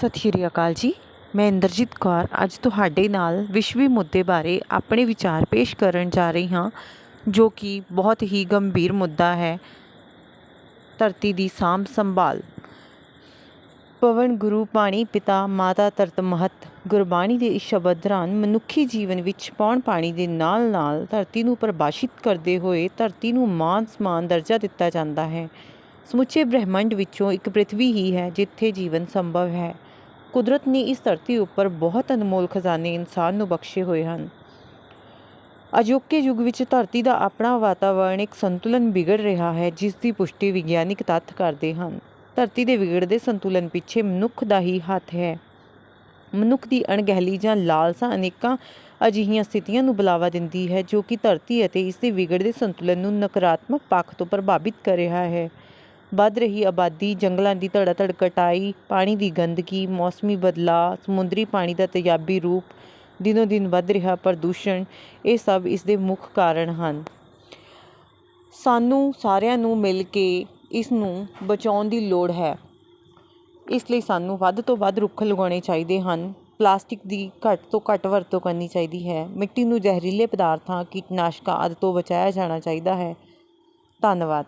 ਸਤਿ ਸ਼੍ਰੀ ਅਕਾਲ ਜੀ। ਮੈਂ ਇੰਦਰਜੀਤ ਕੌਰ। ਅੱਜ ਤੁਹਾਡੇ ਨਾਲ ਵਿਸ਼ਵੀ ਮੁੱਦੇ ਬਾਰੇ ਆਪਣੇ ਵਿਚਾਰ ਪੇਸ਼ ਕਰਨ ਜਾ ਰਹੀ ਹਾਂ, ਜੋ ਕਿ ਬਹੁਤ ਹੀ ਗੰਭੀਰ ਮੁੱਦਾ ਹੈ। ਧਰਤੀ ਦੀ ਸਾਂਭ ਸੰਭਾਲ। ਪਵਨ ਗੁਰੂ ਪਾਣੀ ਪਿਤਾ ਮਾਤਾ ਧਰਤ ਮਹਤ ਗੁਰਬਾਣੀ ਦੇ ਇਸ ਸ਼ਬਦ ਦੌਰਾਨ ਮਨੁੱਖੀ ਜੀਵਨ ਵਿੱਚ ਪੌਣ ਪਾਣੀ ਦੇ ਨਾਲ ਨਾਲ ਧਰਤੀ ਨੂੰ ਪਰਿਭਾਸ਼ਿਤ ਕਰਦੇ ਹੋਏ ਧਰਤੀ ਨੂੰ ਮਾਨ ਸਮਾਨ ਦਰਜਾ ਦਿੱਤਾ ਜਾਂਦਾ ਹੈ। ਸਮੁੱਚੇ ਬ੍ਰਹਿਮੰਡ ਵਿੱਚੋਂ ਇੱਕ ਪ੍ਰਿਥਵੀ ਹੀ ਹੈ, ਜਿੱਥੇ ਜੀਵਨ ਸੰਭਵ ਹੈ। ਕੁਦਰਤ ਨੇ ਇਸ ਧਰਤੀ ਉੱਪਰ ਬਹੁਤ ਅਨਮੋਲ ਖਜ਼ਾਨੇ ਇਨਸਾਨ ਨੂੰ ਬਖਸ਼ੇ ਹੋਏ ਹਨ। ਅਜੋਕੇ ਯੁੱਗ ਵਿੱਚ ਧਰਤੀ ਦਾ ਆਪਣਾ ਵਾਤਾਵਰਣ ਇੱਕ ਸੰਤੁਲਨ ਵਿਗੜ ਰਿਹਾ ਹੈ, ਜਿਸ ਦੀ ਪੁਸ਼ਟੀ ਵਿਗਿਆਨਿਕ ਤੱਥ ਕਰਦੇ ਹਨ। ਧਰਤੀ ਦੇ ਵਿਗੜਦੇ ਸੰਤੁਲਨ ਪਿੱਛੇ ਮਨੁੱਖ ਦਾ ਹੀ ਹੱਥ ਹੈ। ਮਨੁੱਖ ਦੀ ਅਣਗਹਿਲੀ ਜਾਂ ਲਾਲਸਾ ਅਨੇਕਾਂ ਅਜਿਹੀਆਂ ਸਥਿਤੀਆਂ ਨੂੰ ਬੁਲਾਵਾ ਦਿੰਦੀ ਹੈ, ਜੋ ਕਿ ਧਰਤੀ ਅਤੇ ਇਸ ਦੇ ਵਿਗੜਦੇ ਸੰਤੁਲਨ ਨੂੰ ਨਕਾਰਾਤਮਕ ਪੱਖ ਤੋਂ ਪ੍ਰਭਾਵਿਤ ਕਰ ਰਿਹਾ ਹੈ। ਵੱਧ ਰਹੀ ਆਬਾਦੀ, ਜੰਗਲਾਂ ਦੀ ਧੜਾਧੜ ਕਟਾਈ, ਪਾਣੀ ਦੀ ਗੰਦਗੀ, ਮੌਸਮੀ ਬਦਲਾਅ, ਸਮੁੰਦਰੀ ਪਾਣੀ ਦਾ ਤੇਜ਼ਾਬੀ ਰੂਪ, ਦਿਨੋ ਦਿਨ ਵੱਧ ਰਿਹਾ ਪ੍ਰਦੂਸ਼ਣ, ਇਹ ਸਭ ਇਸ ਦੇ ਮੁੱਖ ਕਾਰਨ ਹਨ। ਸਾਨੂੰ ਸਾਰਿਆਂ ਨੂੰ ਮਿਲ ਕੇ ਇਸ ਨੂੰ ਬਚਾਉਣ ਦੀ ਲੋੜ ਹੈ। ਇਸ ਲਈ ਸਾਨੂੰ ਵੱਧ ਤੋਂ ਵੱਧ ਰੁੱਖ ਲਗਾਉਣੇ ਚਾਹੀਦੇ ਹਨ। ਪਲਾਸਟਿਕ ਦੀ ਘੱਟ ਤੋਂ ਘੱਟ ਵਰਤੋਂ ਕਰਨੀ ਚਾਹੀਦੀ ਹੈ। ਮਿੱਟੀ ਨੂੰ ਜ਼ਹਿਰੀਲੇ ਪਦਾਰਥਾਂ, ਕੀਟਨਾਸ਼ਕਾਂ ਆਦਿ ਤੋਂ ਬਚਾਇਆ ਜਾਣਾ ਚਾਹੀਦਾ ਹੈ। ਧੰਨਵਾਦ।